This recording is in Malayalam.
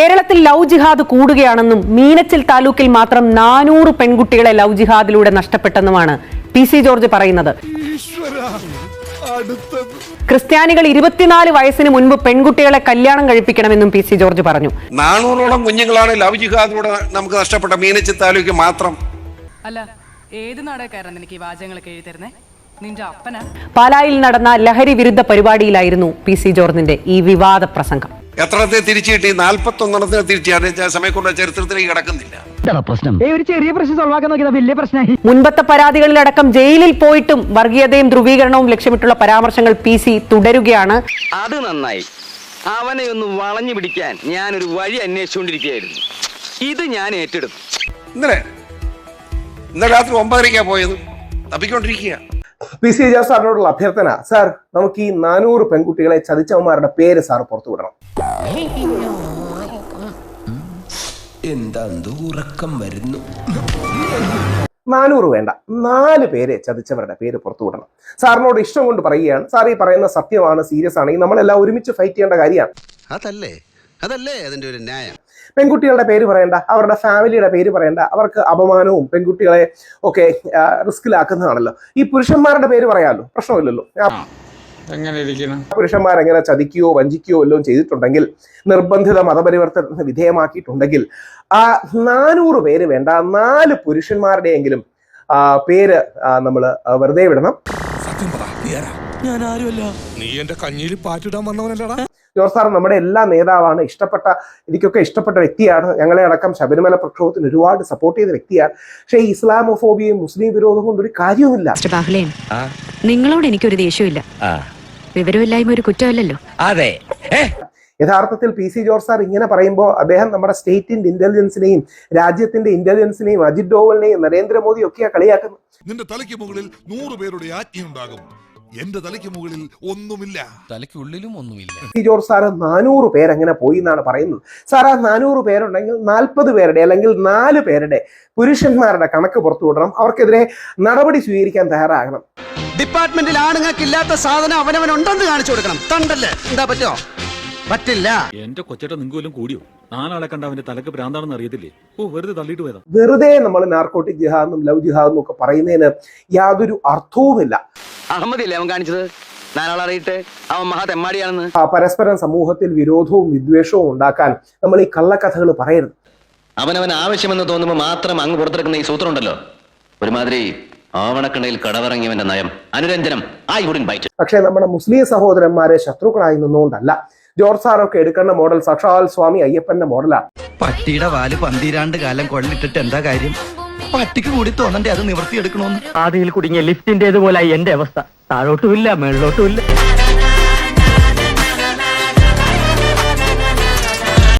കേരളത്തിൽ ലവ് ജിഹാദ് കൂടുകയാണെന്നും മീനച്ചിൽ താലൂക്കിൽ മാത്രം നാനൂറ് പെൺകുട്ടികളെ ലവ് ജിഹാദിലൂടെ നഷ്ടപ്പെട്ടെന്നുമാണ് പി സി ജോർജ് പറയുന്നത്. ക്രിസ്ത്യാനികൾ ഇരുപത്തിനാല് വയസ്സിന് മുൻപ് പെൺകുട്ടികളെ കല്യാണം കഴിപ്പിക്കണമെന്നും പി സി ജോർജ് പറഞ്ഞു. നാനൂറോളം കുഞ്ഞുങ്ങളാണ് ലവ് ജിഹാദിലൂടെ നമുക്ക് നഷ്ടപ്പെട്ട മീനച്ചിൽ താലൂക്ക് മാത്രം. അല്ല ഏത് നാടകക്കാരാണ് നിനക്ക് ഈ വാചകങ്ങളൊക്കെ എഴുതി തരുന്നേ? പാലായിൽ നടന്ന ലഹരി വിരുദ്ധ പരിപാടിയിലായിരുന്നു പി സി ജോർജിന്റെ ഈ വിവാദ പ്രസംഗം. എത്രത്തെ തിരിച്ചു കിട്ടി? നാൽപ്പത്തി ഒന്നെണ്ണത്തിന് തിരിച്ചു സമയം കൊണ്ട് ചരിത്രത്തിലേക്ക് കിടക്കുന്നില്ല. ഒരു ചെറിയ പ്രശ്നം സോൾവ് ആക്കാൻ നോക്കിയതാ വലിയ പ്രശ്നമായി മുൻപത്തെ പരാതികളിലടക്കം ജയിലിൽ പോയിട്ടും വർഗീയതയും ധ്രുവീകരണവും ലക്ഷ്യമിട്ടുള്ള പരാമർശങ്ങൾ പി സി തുടരുകയാണ്. അത് നന്നായി. അവനെ ഒന്ന് വളഞ്ഞു പിടിക്കാൻ ഞാൻ ഞാനൊരു വഴി അന്വേഷിച്ചുകൊണ്ടിരിക്കുകയായിരുന്നു. ഇത് ഞാൻ ഏറ്റെടുത്തു. ഇന്നലെ ഇന്നലെ രാത്രി ഒമ്പതരയ്ക്കാ പോയത്? തപ്പിക്കൊണ്ടിരിക്കുക പി സി ജോസ് സാറിനോടുള്ള അഭ്യർത്ഥന. സാർ നമുക്ക് ഈ നാനൂറ് പെൺകുട്ടികളെ ചതിച്ചവന്മാരുടെ പേര് സാർ പുറത്തു വിടണം. എന്താ ഉറക്കം വരുന്നു? നാനൂറ് വേണ്ട. നാല് പേരെ ചതിച്ചവരുടെ പേര് പുറത്തു വിടണം. സാറിനോട് ഇഷ്ടം കൊണ്ട് പറയുകയാണ്. സാർ ഈ പറയുന്ന സത്യമാണ് സീരിയസ് ആണ്. ആണെങ്കിൽ നമ്മളെല്ലാം ഒരുമിച്ച് ഫൈറ്റ് ചെയ്യേണ്ട കാര്യമാണ്. അതല്ലേ? അതല്ലേ അതിന്റെ ഒരു ന്യായം? പെൺകുട്ടികളുടെ പേര് പറയണ്ട അവരുടെ ഫാമിലിയുടെ പേര് പറയണ്ട അവർക്ക് അപമാനവും പെൺകുട്ടികളെ ഒക്കെ റിസ്കിലാക്കുന്നതാണല്ലോ ഈ പുരുഷന്മാരുടെ പേര് പറയാമല്ലോ പ്രശ്നമില്ലല്ലോ. ആ പുരുഷന്മാരെങ്ങനെ ചതിക്കുകയോ വഞ്ചിക്കുകയോ എല്ലാം ചെയ്തിട്ടുണ്ടെങ്കിൽ നിർബന്ധിത മതപരിവർത്തനത്തിന് വിധേയമാക്കിയിട്ടുണ്ടെങ്കിൽ ആ നാനൂറ് പേര് വേണ്ട നാല് പുരുഷന്മാരുടെയെങ്കിലും പേര് നമ്മൾ വെറുതെ വിടണം. ഞാൻ ആരുമല്ല. നീ എന്റെ കഞ്ഞിയിൽ പാറ്റിടാൻ വന്നവനല്ലടാ. ജോർജ് സാർ നമ്മുടെ എല്ലാ നേതാവാണ്. ഇഷ്ടപ്പെട്ട എനിക്കൊക്കെ ഇഷ്ടപ്പെട്ട വ്യക്തിയാണ്. ഞങ്ങളെ അടക്കം ശബരിമല പ്രക്ഷോഭത്തിന് ഒരുപാട് സപ്പോർട്ട് ചെയ്ത വ്യക്തിയാണ്. പക്ഷേ ഈ ഇസ്ലാമോഫോബിയയും മുസ്ലിം വിരോധവും കൊണ്ട് ഒരു കാര്യവുമില്ല നിങ്ങളോട് എനിക്കൊരു ദേഷ്യമില്ല വിവരമില്ലായ്മ ഒരു കുറ്റമല്ലല്ലോ. അതെ. യഥാർത്ഥത്തിൽ പി സി ജോർജ് സാർ ഇങ്ങനെ പറയുമ്പോൾ അദ്ദേഹം നമ്മുടെ സ്റ്റേറ്റിന്റെ ഇന്റലിജൻസിനെയും രാജ്യത്തിന്റെ ഇന്റലിജൻസിനെയും അജിത് ഡോവലിനെയും നരേന്ദ്രമോദിയൊക്കെയാണ് കളിയാക്കുന്നത്. നിന്റെ തലയ്ക്ക് മുകളിൽ നൂറ് പേരുടെ ആജ്ഞയുണ്ടാകും. എന്റെ തലയ്ക്ക് മുകളിൽ ഒന്നുമില്ല. തലയ്ക്കുള്ളിലും ഒന്നുമില്ല. ജോർജ് സാറ് നാനൂറ് പേരങ്ങനെ പോയി എന്നാണ് പറയുന്നത്. സാർ ആ നാനൂറ് പേരുണ്ടെങ്കിൽ നാൽപ്പത് പേരുടെ അല്ലെങ്കിൽ നാല് പേരുടെ പുരുഷന്മാരുടെ കണക്ക് പുറത്തു വിടണം. അവർക്കെതിരെ നടപടി സ്വീകരിക്കാൻ തയ്യാറാകണം. ഡിപ്പാർട്ട്മെന്റിൽ ആണുങ്ങൾക്ക് ഇല്ലാത്ത സാധനം അവനവൻ ഉണ്ടെന്ന് കാണിച്ചു കൊടുക്കണം. തണ്ടല്ലേ? എന്താ പറ്റോ പറ്റില്ല. എന്റെ കൊച്ചേട്ട നിങ്ങൾക്ക് വല്ലതും കൂടിയോ? നാലാളെ കണ്ട അവന്റെ തലക്ക് ഭ്രാന്താണെന്ന് അറിയത്തില്ലേ? ഓ വെറുതെ തള്ളിയിട്ട് പോയതാ. വെറുതെ നമ്മൾ നാർക്കോട്ടിക് ജിഹാദെന്നും ലവ് ജിഹാദെന്നും ഒക്കെ പറയുന്നതിന് യാതൊരു അർത്ഥവുമില്ല. അഹമ്മദില്ലേ അവൻ കാണിച്ചത്? നാലാളറിയിട്ട് അവൻ മഹാ തെമ്മാടിയാണെന്ന്. ആ പരസ്പരം സമൂഹത്തിൽ വിരോധവും വിദ്വേഷവും ഉണ്ടാക്കാൻ നമ്മൾ ഈ കള്ളക്കഥകൾ പറയരുത്. അവനവൻ ആവശ്യമെന്ന് തോന്നുമ്പോൾ മാത്രം അങ്ങ് പുറത്തെടുക്കുന്ന ഈ സൂത്രം ഉണ്ടല്ലോ ഒരുമാതിരി ആവണക്കണ്ടയിൽ കടവറങ്ങിയവന്റെ നയം. അനുരഞ്ജനം ഐ വുഡിൻ ബൈറ്റ് പക്ഷേ നമ്മുടെ മുസ്ലിം സഹോദരന്മാരെ ശത്രുക്കളായി നിന്നുകൊണ്ടല്ല. ജോർജ് സാറൊക്കെ എടുക്കേണ്ട മോഡൽ സക്ഷാൽ സ്വാമി അയ്യപ്പന്റെ മോഡലാണ്. പട്ടിയുടെ വാൽ പന്തിരാണ്ട് കാലം കൊള്ളിട്ടിട്ട് എന്താ കാര്യം? പട്ടിക്ക് കൂടി തോന്നണ്ടേ? അത് നിവർത്തിയെടുക്കണോന്ന്. ആദ്യയിൽ കുടുങ്ങിയ ലിഫ്റ്റിന്റേതുപോലെ എന്റെ അവസ്ഥ. താഴോട്ടുമില്ല മേളിലോട്ടുമില്ല.